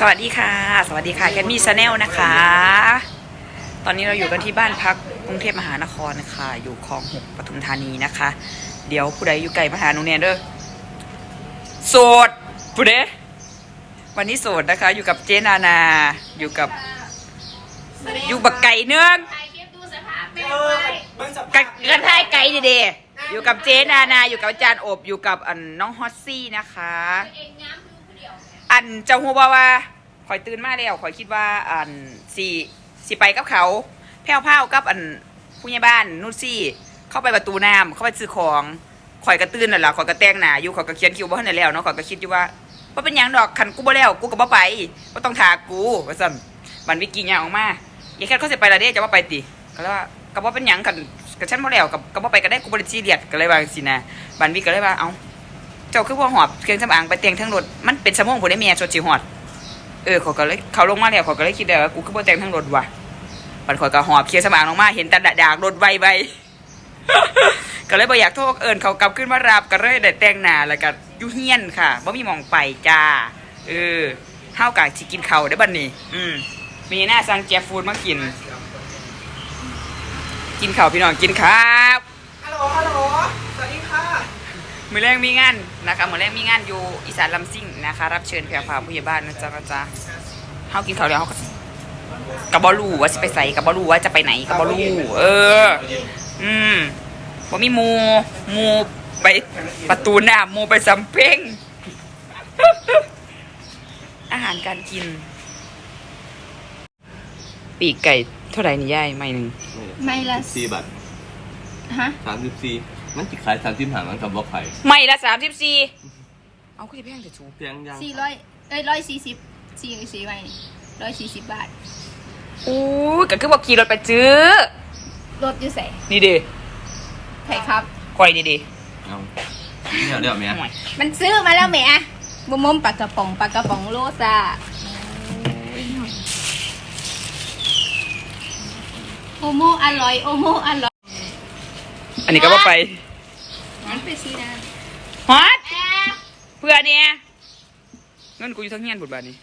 สวัสดีค่ะ สวัสดีค่ะแคทมี่ชาแนลนะคะ ตอนนี้เราอยู่กันที่บ้านพักกรุงเทพมหานครนะคะอยู่คลองหกปทุมธานีนะคะ เดี๋ยวผู้ใดอยู่ไกลมาหาหนูเนี่ยเด้อโสดผู้ใดวันนี้โสดนะคะ อยู่กับเจนานา อยู่กับอยู่บักไก่เนื้องถ่ายคลิปดูสภาพแม่เอไว้อมันจะกันกันท้ายไก่เดๆอยู่กับเจนานา อยู่กับอาจารย์อบ อยู่กับอันน้องฮอตซี่นะคะตัวเอันเจ้าหัวว่าว่าคอยตื่นมาแล้วคอยคิดว่าอันสี่สี่ไปกับเขาแพ้วเผากับอันผู้ใหญ่บ้านนุชซี่ เข้าไปประตูน้ำเข้าไปซื้อของคอยกระตื่นนั่นแหละคอยกระแตงหนาอยู่คอยกระเขียนคิวบ่ทันได้แล้วเนาะคอยก็คิดอยู่ว่าว่าเป็นหยังดอกคันกูบ่แล้วกูก็บ่ไปบ่ต้องถากูว่าซั่นบันวิกิยางออกมาอย่าแค่เขาสิไปละเด้จะว่าไปติก็เลยว่าก็บ่เป็นหยังกันกับฉันบ่แล้วกับก็บ่ไปก็ได้กูบ่ได้ซีเรียสก็เลยว่าจังซี่นะบันวิก็เลยว่าเอ้า เจ้าคือว่าหอบเครื่องสำอางไปแต่งทั้งรถมันเป็นสมองผู้ได้เมียชดชิหอดเออเขาก็เลยเขาลงมาแล้วเขาก็เลยคิดได้ว่ากูคือบ่แต่งทั้งรถว่ะปันข่อยก็หอบเครื่องสำอางลงมาเห็นแต่ดากรถไวไวก็เลยบ่อยากโทษเอิญเขากลับขึ้นมารับก็เลยได้แต่งหน้าแล้วก็ยู่เฮียนค่ะบ่มีมองไปจ้าเออเฮากะสิกินเขาได้บัดนี้ อืมมีหน้าสั่งแจฟูดมากิน กินข้าวพี่น้องกินข้าวฮัลโหลฮัลโหล มือแรงมีงานนะคะมือแรงมีงานอยู่อีสานลำซิ่งนะคะ รับเชิญแพรพราวผู้ใหญ่บ้านนะจ๊ะนะจ๊ะเฮากินข้าวแล้วเฮาก็กับบอลูว่าจะไปใส่กับบอลูว่าจะไปไหนกับบอลูเออ อืมว่ามีหมูหมูไปประตูหน้าหมูไปสำเพ็งอาหารการกิน ปีกไก่เท่าไหร่นี่ย่ายไม่หนึ่งไม่ละสี่บาทฮะสามสิบสี่ มันติดขายสามสิบหามันกับบ่ไข่ไม่ละสามสิบสี่เอาคุณจะแพงแต่ชูเพียงยังสี่ร้อยเอ้ยร้อยสี่สิบสี่สี่ไม่ร้อยสี่สิบบาทอู้ยก็คือบอกขี่รถไปซื้อรถอยู่ใส่นี่เด้ไทยครับคอยนี่เด้เอาเดี๋ยวเดี๋ยวเมียห่วยมันซื้อมาแล้วแหม่บะมมปลากระป๋องปลากระป๋องโลซาโอโมอร่อยโอโมอร่อย อันนี้ก็ว่าไปงั้นไปซื้อนะฮอตแอบเพื่อเนี่ยเงินกูอยู่ทั้งเงี้ยนบุดบาทนี้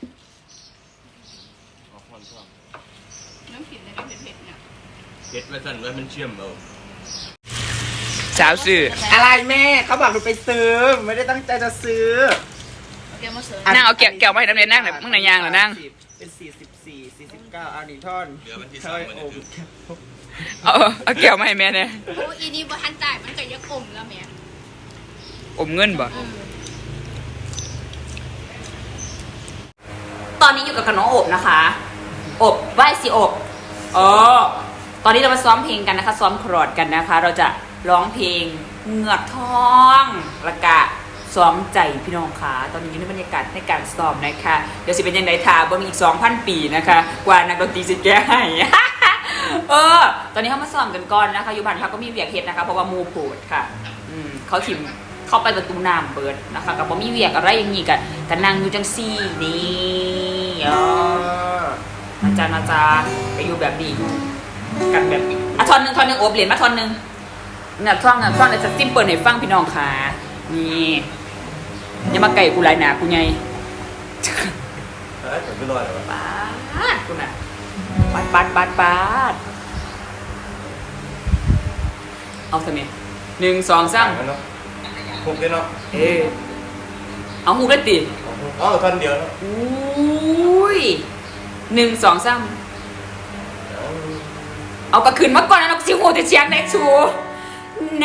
น้ำผิดเลยน้ำเผ็ดๆเนี่ยเก็ดไว้สั่นไว้มันเชื่อมเอาสาวซื้ออะไรแม่เขาบอกหนูไปซื้อ ไม่ได้ตั้งใจจะซื้อ เดี๋ยวมาเสิร์ฟนั่งเอาแกะแกะมาให้น้ำเรียนนั่งหน่อยมึงไหนยางเหรอนั่ง เป็นสี่สิบสี่สี่สิบเก้าเอาหนึ่งท่อนเดี๋ยวมันที่เท่สามมันโอมเอาเอาเอาแกะมาให้แม่เนี่ยโอ้อีนี่บ่ทันจ่ายมันก็ยักอมแล้วแหม่อมเงินบ่เออ ตอนนี้อยู่กับขนมอบนะคะ อบไหว้สิอบเออตอนนี้เรามาซ้อมเพลงกันนะคะ ซ้อมครอดกันนะคะ เราจะร้องเพลงเหงือกทองและกะ ซ้อมใจพี่น้องค่ะตอนนี้อยู่ในบรรยากาศในการซ้อมนะคะ เดี๋ยวสิเป็นยังไงทาบ่มีอีก 2,000 ปีนะคะ กว่านักดนตรีจะแก้ให้เออ ตอนนี้เขามาซ้อมกันก่อนนะคะอยู่บ้านพักก็มีเวียกเฮ็ดนะคะ เพราะว่ามูโผดค่ะ อืมเขาถิ่มเข้าไปประตูน้ำเปิดนะคะกับบ่มีเวียกอะไรอย่างงี้กันกันนั่งอยู่จังซี่นี่อออาจารย์อาจารย์ไปอยู่แบบนี้กันแบบนี้อะทอนหนึ่งทอนหนึ่งโอบเหรียญมาทอนหนึ่งเนี่ยท่องเนี่ยท่องเลยจะซิมเปิลให้ฟังพี่น้องค่ะนี่ อย่ามาไก่กูหลายหนากูไงเฮ้ยผมไม่รอดหรอปาดกูน่ะปาดปาดปาดปาดเอาทำไมหนึ่งสองสามเนาะหกเลยเนาะเออเอาหูได้ติอ๋อท่อนเดียวเนาะอุ้ยหนึ่งสองสามเอากระขืนมาก่อนนะนกซิวโหแต่เชียงได้ชู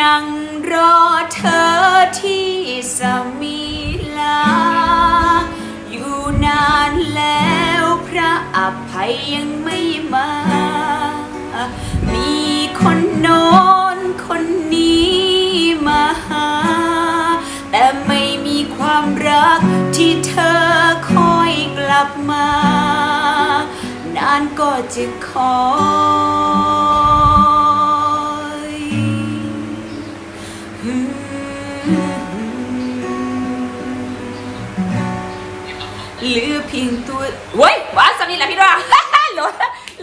นั่งรอเธอที่สมี ลา อยู่นานแล้วพระอภัยยังไม่มา มีคนโน้นคนนี้มาหา แต่ไม่มีความรักที่เธอคอยกลับมา นานก็จะคอ ว้ยว้าสำนีแหละพี่ดวงหลง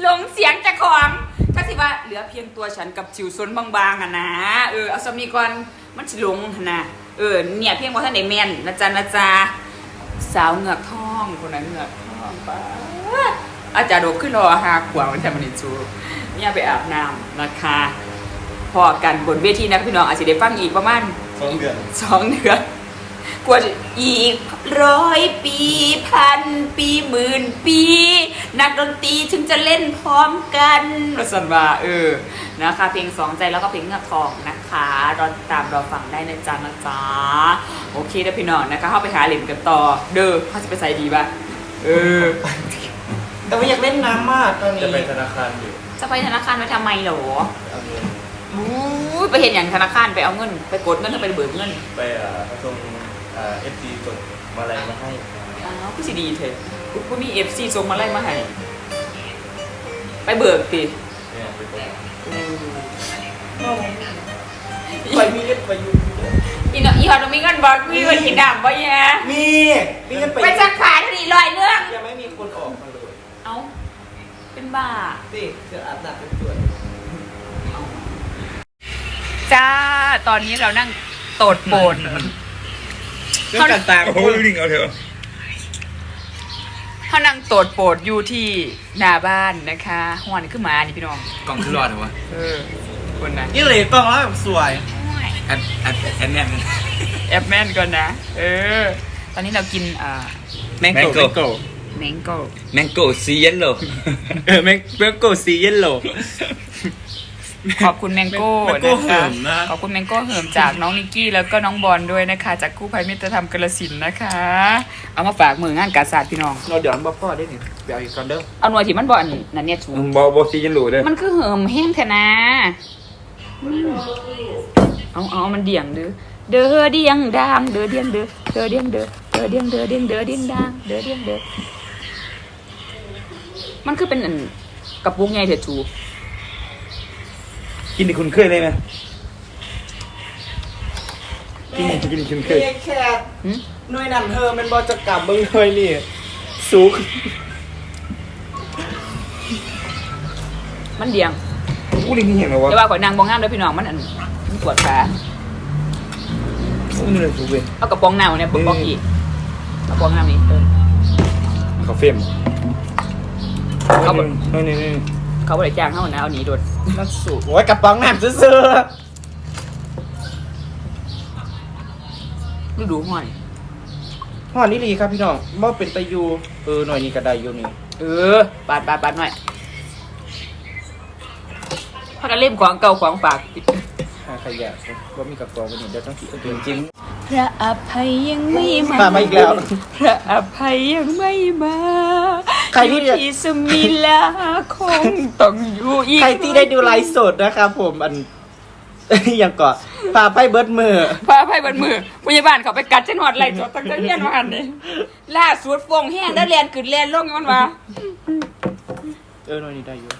หลงเสียงจากของถ้าสิว่าเหลือเพียงตัวฉันกับจิวซนบางๆอะนะเออเอาสำนีก่อนมันสิหลงหั่นนะเออเนี่ยเพียงว่าท่านไหนแมนนะจ๊ะนะจ๊ะสาวเหงือกทองคนนั้นเหงือกทององป้าดอาจารย์โดขึ้นรอหาขวางวันแทนมันนี่จูเนี่ยไปอาบน้ำนะคะพอกันบนเวทีนะพี่น้องอาจจะได้ฟังอีกประมาณสองเดือนสองเดือน กว่าจะอีกร้อยปีพันปีหมื่นปี นักดนตรีถึงจะเล่นพร้อมกันรสันว่าเออนะคะ เพลงสองใจแล้วก็เพลงเงือกทองนะคะรอติดตามรอฟังได้นะจ๊ะนะจ๊ะโอเคนะพี่น้องนะคะเข้าไปหาเหรียญกันต่อ เด้อเขาจะไปใส่ดีป่ะเออ แต่ว่าอยากเล่นน้ำมากตอนนี้จะไปธนาคารอยู่จะไปธนาคารไปทำไมเหรอเอาเงินอู้ยไปเห็นอย่างธนาคารไปเอาเงิน ไปกดเงินแล้วไปเบิกเงินไปอ่าส่งอ่า เอฟซีส่งมาอะไรมาให้อ้าวก็สิดีเถอะกูมีเอฟซีส่งมาไล่มาให้ ไปเบิกติเนี่ยไปกดไปมีเงินไปอยู่อีนอีหอดมีเงินบอกมีเงินกินดำบ่แย่มีมีเงินไปไปสักขายเท่านี้ลอยเนื่องยังไม่มีคนออกมาเลยเอ้าเป็นบ้าสิเสืออาบน้ำเป็นส่วนจ้า ตอนนี้เรานั่งโตดโปน เรื่องการต่างโอ้ยดิ่งเอาเถอะเขานั่งโตดโปดอยู่ที่หน้าบ้านนะคะหวานขึ้นมานี่พี่น้อง กล่องคือรอดเหรอวะเออคนนะนี่เลยกล้องแล้วแบบสวยแอดแอดแอดแน่นแอปแม่นก่อนนะ เออ ตอนนี้เรากินอ่าแมงโก้ Mango แมงโก้แมงโก้แมงโก้ซีเย็นโลเออแมงแมงโก้สีเยลโล่ ขอบคุณแมงโก้แมงโก้นะเหิคะมนะ ขอบคุณแมงโก้เหิมจากน้องนิกกี้แล้วก็น้องบอลด้วยนะคะ จากกู้ภัยมิตรธรรมกาลสินธุ์นะคะ เอามาฝากมืองานกาศาสตร์พี่น้อง เราเดี๋ยวมาพ่อได้หนิเดี๋ยวอีกก่อนเด้อเอาหน่วยที่มันบอลนั่นเนี่ยสูงบอบอซีเย็นโลเด้อมันคือเหิมแห้งแทนะเอาเอามันเดี่ยงเด้อ เด้อเดียงดังเด้อเดียงเด้อ เด้อเดียงเด้อ เด้อเดียงเด้อเดียงเด้อเดียงดังเด้อเดียงเด้อ มันคือเป็นอันกระปุกใหญ่เถอะจู กินที่คุณเคยเลยไหมกินกินที่คุณเคย เรียกแค่หึ หน่วยนั่นเธอมันบอจะกลับเบิ้งเลยนี่สุกมันเดี่ยง อู้ดิ่งที่เห็นเหรอวะแต่ว่าข่อยนางบองงามเด้วยพี่น้องมันอันมันปวดขาอู้นี่เลยสุกเว้ยเอากระป๋องน้ำเนี่ยปกป้องอีกกระป๋องน้ำนี้เออ เขาเฟียมเขาบอกนี่นี่นี่ เขาบริจ้างเขานะเอาหนีโดดมันสุกโอ้ยกระป๋องน้ำซื่อฤดูห้อยๆห่อนี่ลีครับพี่น้องบ่เป็นตะยูเออหน่อยนี้ก็ได้อยู่นี่เออปาดปาดปาดหน่อยพักกันเล่มของเก่าของฝากหาขยะว่ามีกระป๋องวันนี้เดี๋ยวต้องคิดเอาเองจริงพระอภัยยังไม่มามามาอีกแล้ว พระอภัยยังไม่มา ใครที่อยู่ที่สมิลาคงต้องอยู่อีกใครที่ได้ดูไลฟ์สดนะครับผมอันอย่างก่อนพาไปเบิร์ดมือพระอภัยบนมือพยาบาลเขาไปกัดฉันหอดไหล่จอดตั้งแต่เรียนมาอันนี้ล่าสุดฟงแห้งแล้วเรียนขึ้นเรียนลงอย่างมันวะเออหน่อยนี้ได้อยู่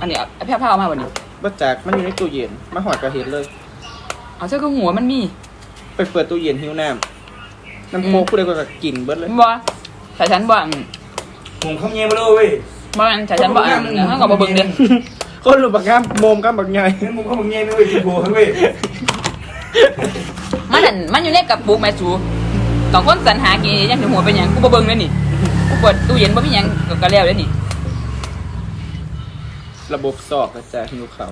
อันนี้เอาแพ้ผ้าเอามาวันนี้บัจากมันอยู่ในตู้เย็นมาหอดกระเห็นเลย เอาเสื้อกับหัวมันมี ไปเปิดตู้เย็นหิวน้ำ น้ำโคกผู้ใดก็กินเบิร์ดเลยบ่สายฉันบ่อันผมข้ามเงี้ยมาเลยเว้ยบ่อันสายฉันบ่อันเฮาก็บ่เบิ่งเด้คนหลุดบักงามโมมกันบักใหญ่งั้นผมข้ามเงี้ยไม่เว้ยที่โบเว้ยมันนั่นมันอยู่ในกระปุกแม่สูสองคนสรรหากินยังถึงหัวเป็นหยังกูบ่เบิ่งเลยนี่กูเปิดตู้เย็นบ่มีหยังก็ก็แล้วเด้นี่ ระบบสอกกระจายหิวเขา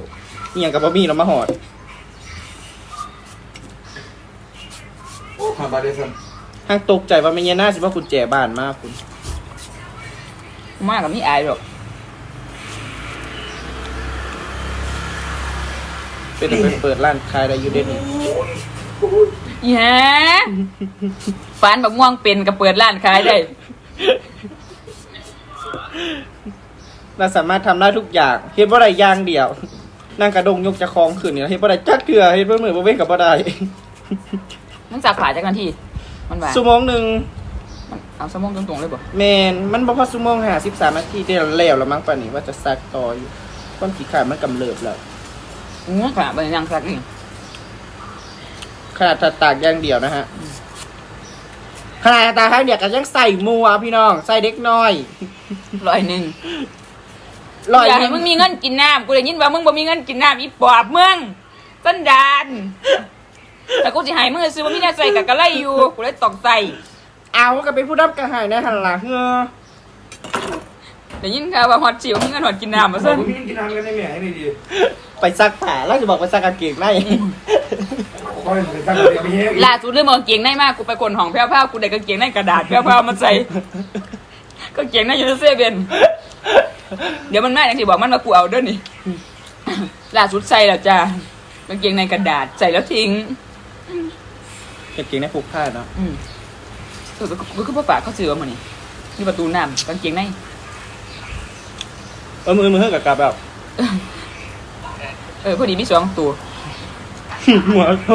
นี่อย่างกับบะหมี่เรามาหอด มาบาเดซัน ห้างตกใจว่าไม่เงี้ยน่าสิว่าคุณแจบ้านมากคุณกูมากับมีอายดอกเป็นไปเปิดร้านขายอะไรอยู่เด่นนี่แหย่ฟานบักม่วงเป็นก็เปิดร้านขายได้ เราสามารถทำได้ทุกอย่างเฮ็ดบ่ได้อย่างเดียว นั่งกระดงยกจะคลองขึ้นเนี่ยเฮ็ดบ่ได้จักเถื่อเฮ็ดบ่มือบ่เว้นกับบ่ได้มันจะขายจากกันที่ มันว่าชั่วโมงหนึงมันเอาสมองตรงๆเลยบ่แมนมันบ่พอชั่วโมง53นาทีได้แล้วแล้วมั้งป่านนี้ว่าจะซักต่ออยู่ความขี้ขลาดมันกำเริบแล้วอือขนาดเป็นยังซักนี่ขนาดถ้าตากอย่างเดียวนะฮะขนาดตากครั้งเดียวก็ยังใส่มัวพี่น้อง ใส่เด็กน้อยร้อยหนึงร้อยอยากหให้นึ่งมึงมีเงินกินน้ำกูได้ยินว่ามึงบ่มีเงินกินน้ำอีปอบมึงต้นดาน แต่กูสิให้มึงซื้อว่ามีแน่ใส่กับกะไรอยู่กูเลยตอกใส่เอาก็เป็นผู้รับกระหายในหันหลังเงอได้ยินข่าวว่าฮอตจิ๋วมีเงินฮอตกินน้ำมาบอซะกว่าพี่กินน้ำกันได้ไหมให้ดีไปซักผ้าแล้วจะบอกไปซักกางเกงในคอยไปตั้งแต่ไม่เฮ้ยล่าสุดเรื่องมากางเกงในมากกูไปคนห้องแพ้วๆกูได้กางเกงในกระดาษแพ้วๆมาใส่กางเกงในอยู่ในเซเว่นเดี๋ยวมันมาอย่างที่บอกมันมากูเอาเด้อนี่ล่าสุดใส่แล้วจ้ากางเกงในกระดาษใส่แล้วทิ้ง กางเกงในผูกผ้าเนาะอืมเออก็คือพ่อป่าเขาซื้อมานี่นี่ประตูน้ำกางเกงในเออมือมือเฮือกกับกับแบบเออพอดีมีสองตัวหัวโถ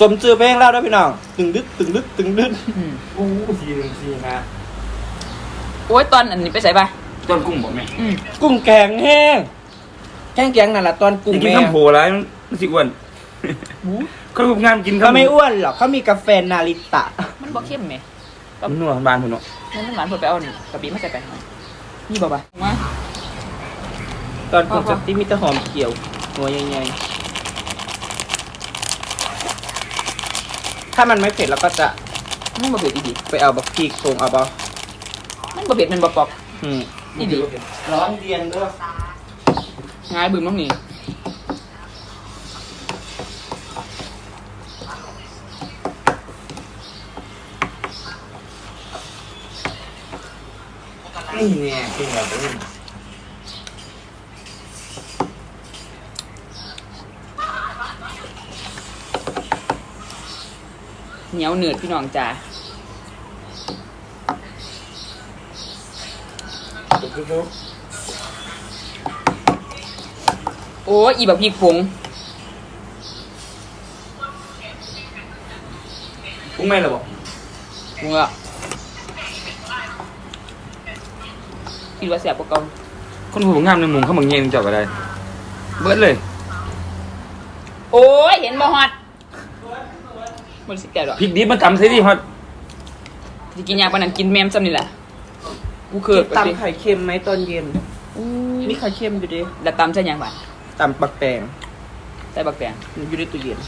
สมจือเพลงแล้วด้วยพี่น้องตึงดึกตึงดึกตึงดึกอืมอู้สี่หนึ่งสี่นะโอ้ยตอนอันนี้ไปใส่ปะ ต้นกุ้งบอกไหมอืมกุ้งแกงแห้งแกงแกงนั่นแหละตอนกุ้งจะกินแม่ข้าวโพดแล้วมันสิอ้วนเขาทำงานกินเขาไม่อ้วนหรอกเขามีกาแฟนาริตะ มันบ่เข้มไหมมันนัวบานผมเนาะมันมันหวานเพิ่นไปเอานี่กะปิมาใส่ไปนี่บ่ปะมาตอนกุ้งพอสๆติ๊กมีแต่หอมเขียว หัวใหญ่ๆถ้ามันไม่เผ็ดเราก็จะมันบ่เผ็ดอีดีไปเอาบักพริกโขงเอาบะมันบ่เผ็ดมันบ่ปอกอืม อีดีร้อนเรียนด้วยง่ายบึ้มน้องนี่นี่เนี่ยกินแบบนี้เหนียวเหนืดพี่น้องจ้า ปุ๊บโอ้ยอีแบบพริกผงกุ้งแม่เหรอบอกผงอะคิดว่าแซ่บกว่าเก่าคนหูงามในมุมเขาบางเงี้ยจับอะไรเบิดเลย โอ้ยเห็นบ่ฮอดมันสิแก่ดอกพริกดิบมาตำใส่ดิฮอตสิกินยาปานนั้นกินแมมซ้ำนี่แหละ กูเคิร์ดไปสิตำไข่เค็มไหมตอนเย็นมีไข่เค็มอยู่ดิแล้วตำใส่หยังบาดตำปักแตงใส่บักแตงอยู่ในตู้เย็น